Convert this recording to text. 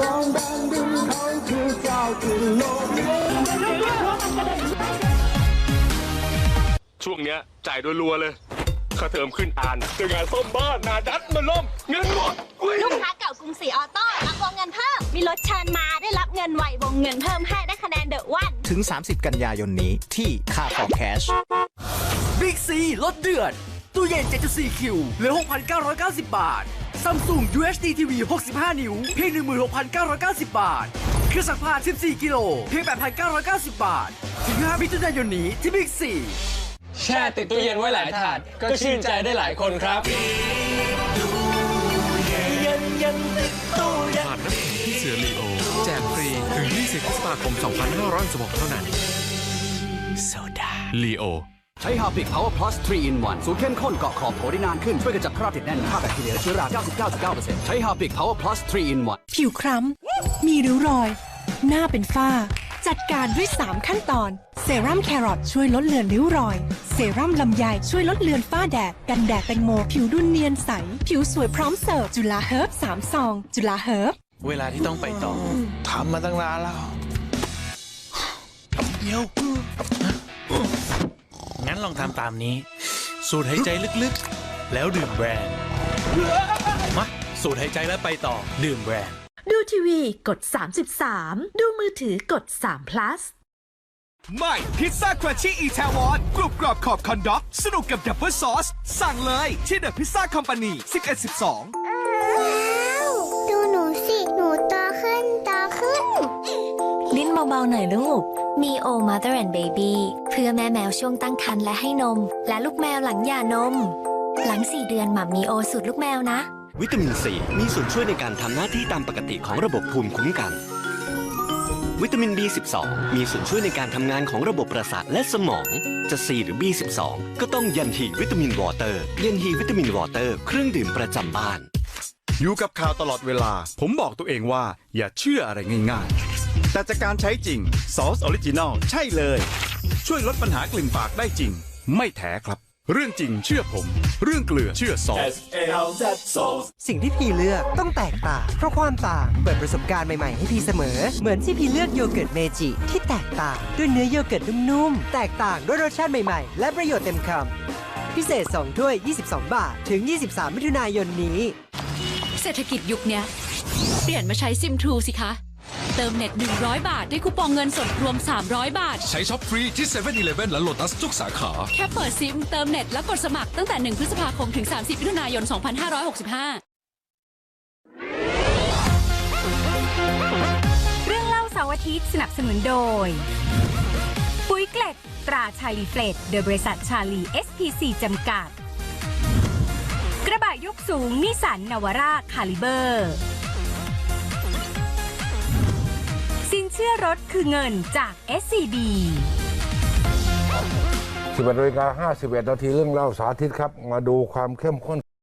สองแดนดินเขาคือเจ้าถิ่นโลกช่วงเนี้ยจ่ายรัวๆเลยค่าเทอมขึ้นอ่านเจองานซ่อมบ้านนาดัดมาล่มเงินหมดอุ๊ยลูกค้าเก่ากรุงศรีออโต้รับวงเงินเพิ่ม มีรถเชิญมาได้รับเงินไววงเงินเพิ่มให้ได้คะแนนเดอะวัน ถึง 30 กันยายนนี้ที่ค่า for cash บิ๊กซีลดเดือด ตู้เย็น 7.4 คิว เหลือ 6,990 บาท Samsung UHD TV 65 นิ้ว เพียง 16,990 บาท เครื่องซักผ้า 14 กิโล เพียง 8,990 บาท ถึง 5 มิถุนายนนี้ที่บิ๊กซีแช่ติดตู้เย็นไว้หลายถาด ก็ชื่นใจได้หลายคนครับผ่านน้ำแข็งที่เสือลีโอ แจกฟรี ถึง 20พฤษภาคม 2566เท่านั้น โซดาลีโอ ใช้ฮาปิก Power Plus 3 in 1สูตรเข้มข้นเกาะขอบโถได้นานขึ้น ช่วยกระจัดคราบติดแน่นฆ่าแบคทีเรียและเชื้อรา 99.9%ใช้ฮาปิก Power Plus 3 in 1ผิวคล้ำ มีริ้วรอย หน้าเป็นฝ้า จัดการด้วย 3 ขั้นตอน เซรั่มแครอทช่วยลดเลือนริ้วรอย เซรั่มลำไยช่วยลดเลือนฝ้าแดด กันแดดแตงโม ผิวดุนเนียนใส ผิวสวยพร้อมเสิร์ฟ จุฬาเฮิร์บ3ซอง จุฬาเฮิร์บ เวลาที่ต้องไปต่อทำมาตั้งนานแล้วเดี๋ยว งั้นลองทำตามนี้ สูดหายใจลึกๆ แล้วดื่มแบรนด์มาสูดหายใจแล้วไปต่อ ดื่มแบรนด์ ดูทีวีกด 33 ดูมือถือกด3 plus ใหม่พิซซ่าครันชี่อีแทวอนกรุบกรอบขอบคอนด็อก สนุกกับดับเบิลซอส สั่งเลยที่เดอะพิซซ่าคอมพานี1112ดูหนูสิ หนูโตขึ้นโตขึ้น ลิ้นเบาๆหน่อยลูก มีโอ Mother and Baby เพื่อแม่แมวช่วงตั้งครรภ์และให้นม และลูกแมวหลังหย่านม หลัง 4 เดือนหมัมมีโอสูตรลูกแมวนะ วิตามินซีมีส่วนช่วยในการทำหน้าที่ตามปกติของระบบภูมิคุ้มกัน วิตามิน B12 มีส่วนช่วยในการทำงานของระบบประสาทและสมอง จะ C หรือ B12 ก็ต้องยันฮีวิตามินวอเตอร์ยันฮีวิตามินวอเตอร์เครื่องดื่มประจำบ้าน อยู่กับข่าวตลอดเวลา ผมบอกตัวเองว่า อย่าเชื่ออะไรง่าย ๆ แต่จากการใช้จริงซอสออริจินอลใช่เลย ช่วยลดปัญหากลิ่นปากได้จริง ไม่แถครับ เรื่องจริงเชื่อผม เรื่องเกลือเชื่อซอส สิ่งที่พีเลือกต้องแตกต่างเพราะความต่างเปิดประสบการณ์ใหม่ ๆ ให้พีเสมอ เหมือนที่พีเลือกโยเกิร์ตเมจิที่แตกต่างด้วยเนื้อโยเกิร์ตนุ่มๆ แตกต่างด้วยรสชาติใหม่ๆ และประโยชน์เต็มคำพิเศษ 2 ถ้วย 22 บาท ถึง 23 มิถุนายนนี้ เศรษฐกิจยุคเนี้ย เปลี่ยนมาใช้ซิมทรูสิคะ เติมเน็ต 100 บาท ได้คูปองเงินสดรวม 300 บาท ใช้ช็อปฟรีที่7 e เ e ่ e อและโลตัสทุกสาขา แค่เปิดซิมเติมเน็ตแล้วกดสมัครตั้งแต่ 1 พฤษภาคมถึง 30มิถุนายน 2565 เรื่องเล่าเสาร์อาทิตย์สนับสนุนโดย ปุ๋ยเกล็ด ตราชาลีเฟลตโดยบริษัทชาลี SPC จำกัด กระบะยกสูงนิสันนาวาร่าคาลิเบอร์ ชื่อรถคือเงินจาก SCB 11นาฬิกา51 นาทีเรื่องเล่าสาธิตครับ มาดูความเข้มข้น